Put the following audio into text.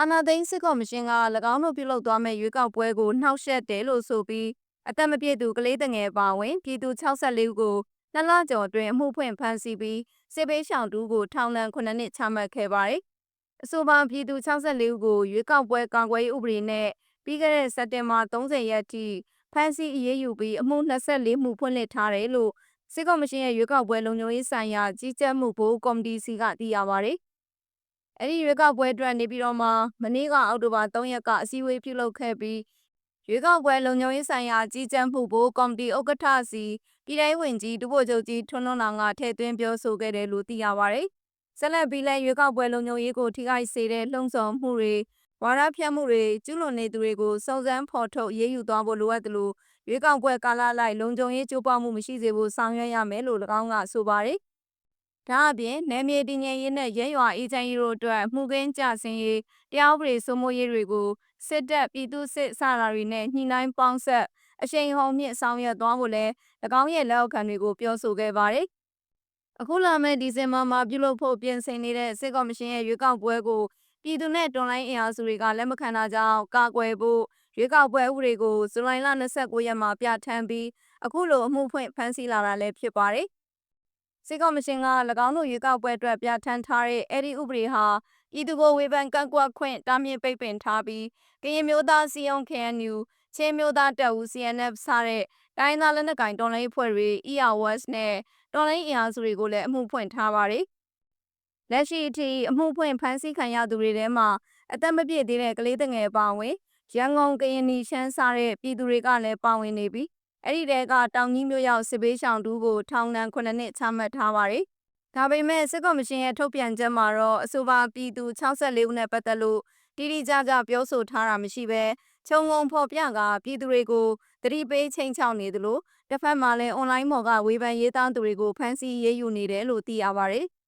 အာဏာသိမ်းစစ်ကော်မရှင်က၎င်းတို့ပြုလုပ်သွားမယ့်ရွေးကောက်ပွဲကိုနှောက်ယှက်တယ်လို့ဆိုပြီးအသက်မပြည့်သူကလေးတငယ်ပါဝင်ပြည်သူ64ဦးကိုနှစ်လကျော်အတွင်းအမှုဖွင့်ဖမ်းဆီးပြီးစစ်ပေးရှောင်တူကိုထောင်ဒဏ်9နှစ်ချမှတ်ခဲ့ပါတယ်။အဆိုပါပြည်သူ64ဦးကိုရွေးကောက်ပွဲကာကွယ်ရေးဥပဒေနဲ့ပြီးခဲ့တဲ့စက်တင်ဘာ30ရက်ထိဖမ်းဆီးအရေးယူပြီးအမှု24မှုဖွင့်လှစ်ထားတယ်လို့စစ်ကော်မရှင်ရဲ့ရွေးကောက်ပွဲလုံခြုံရေးဆိုင်ရာကြီးကြပ်မှုဘိုးကော်မတီစီကသိရပါတယ်။ အဲ့ဒီရွေးကောက်ပွဲအတွက်နေပြီးတော့မှမနေ့ကအောက်တိုဘာ3ရက်ကအစည်းအဝေးပြုလုပ်ခဲ့ပြီးရွေးကောက်ပွဲလုံခြုံရေးဆိုင်ရာကြီးကြပ်မှုဘိုးကော်မတီဥက္ကဋ္ဌစီပြည်ထောင်ဝင်ကြီးဒုဗိုလ်ချုပ်ကြီးထွန်းလွန်လောင်ကထည့်သွင်းပြောဆိုခဲ့တယ်လို့သိရပါတယ်။ဆက်လက်ပြီးလဲရွေးကောက်ပွဲလုံခြုံရေးကိုထိခိုက်စေတဲ့လှုံ့ဆော်မှုတွေဝါဒဖြန့်မှုတွေကျူးလွန်နေသူတွေကိုစုံစမ်းဖော်ထုတ်ရေးယူသွားဖို့လိုအပ်တယ်လို့ရွေးကောက်ပွဲကာလလိုက်လုံခြုံရေးကြိုးပမ်းမှုမရှိစေဖို့ဆောင်ရွက်ရမယ်လို့၎င်းကဆိုပါတယ်။ ဒါအပြင်နယ်မြေတည်ငြိမ်ရေးနဲ့ရဲရွာအေဂျင့်ရေးတို့အတွက်မှုကင်းကြဆင်းရေးတရားဥပဒေစိုးမိုးရေးတွေကိုစစ်တပ်ပြည်သူစစ်စတာတွေနဲ့ညှိနှိုင်းပေါင်းဆက်အရှိန်ဟုန်မြင့်ဆောင်ရွက်သွားဖို့လည်း၎င်းရဲ့လက်အောက်ခံတွေကိုပြောဆိုခဲ့ပါတယ်။အခုလာမယ့်ဒီဇင်ဘာမှာပြုလုပ်ဖို့ပြင်ဆင်နေတဲ့စစ်ကော်မရှင်ရဲ့ရွေးကောက်ပွဲကိုပြည်သူနဲ့တွန်လိုင်းအင်အားစုတွေကလက်မခံတာကြောင့်ကာကွယ်ဖို့ရွေးကောက်ပွဲဥပဒေကိုဇူလိုင်လ29ရက်မှာပြဋ္ဌာန်းပြီးအခုလိုအမှုဖွင့်ဖမ်းဆီးလာတာလည်းဖြစ်ပါတယ်။ စစ်ကော်မရှင်က၎င်းတို့ရွေးကောက်ပွဲအတွက်ပြဋ္ဌာန်းထားတဲ့အဲ့ဒီဥပဒေဟာပြည်သူကိုဝေဖန်ကန့်ကွက်ခွင့်တားမြစ်ပိတ်ပင်ထားပြီးကရင်မျိုးသားစီယုံ KNU ချင်းမျိုးသားတပ်ဦး CNF စတဲ့တိုင်းသားလက်နက်ကိုင်တော်လှန်ရေးအဖွဲ့တွေ ERWS နဲ့တော်လှန်ရေးအင်အားစုတွေကိုလည်းအမှုဖွင့်ထားပါတယ်။လက်ရှိအထိအမှုဖွင့်ဖမ်းဆီးခံရသူတွေထဲမှာအသက်မပြည့်သေးတဲ့ကလေးငယ်ပါဝင်ရန်ကုန်ကရင်နီရှမ်းစားတဲ့ပြည်သူတွေကလည်းပါဝင်နေပြီး အဲ့ဒီတဲကတောင်ကြီးမြို့ရောက်စစ်ဘေးရှောင်တူကိုထောင်ဒဏ်9နှစ်ချမှတ်ထားပါတယ်။ဒါပေမဲ့စစ်ကော်မရှင်ရဲ့ထုတ်ပြန်ချက်မှာတော့အဆိုပါပြည်သူ64ဦးနဲ့ပတ်သက်လို့တိတိကျကျပြောဆိုထားတာမရှိဘဲခြုံငုံဖော်ပြကပြည်သူတွေကိုတတိပေးချိန်ချောက်နေသလိုတစ်ဖက်မှာလည်းအွန်လိုင်းပေါ်ကဝေဖန်ရေးသားသူတွေကိုဖမ်းဆီးရေးယူနေတယ်လို့သိရပါတယ်။